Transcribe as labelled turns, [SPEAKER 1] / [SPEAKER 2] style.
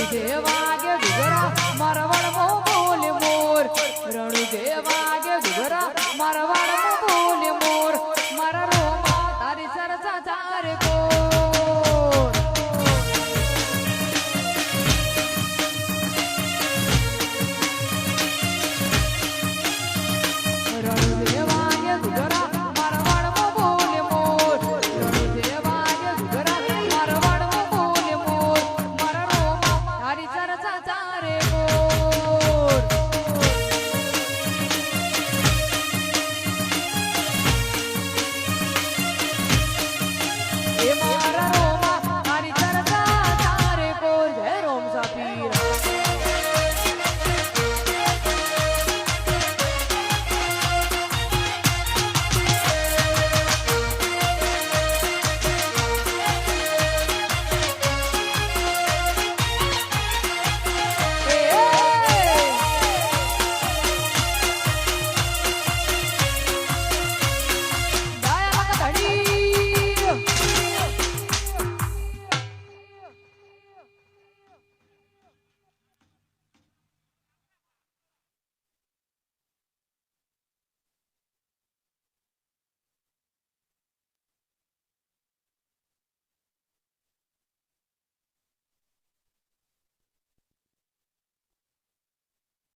[SPEAKER 1] રણુ જે વાગે ઘુઘરા મારવણ મો બોલ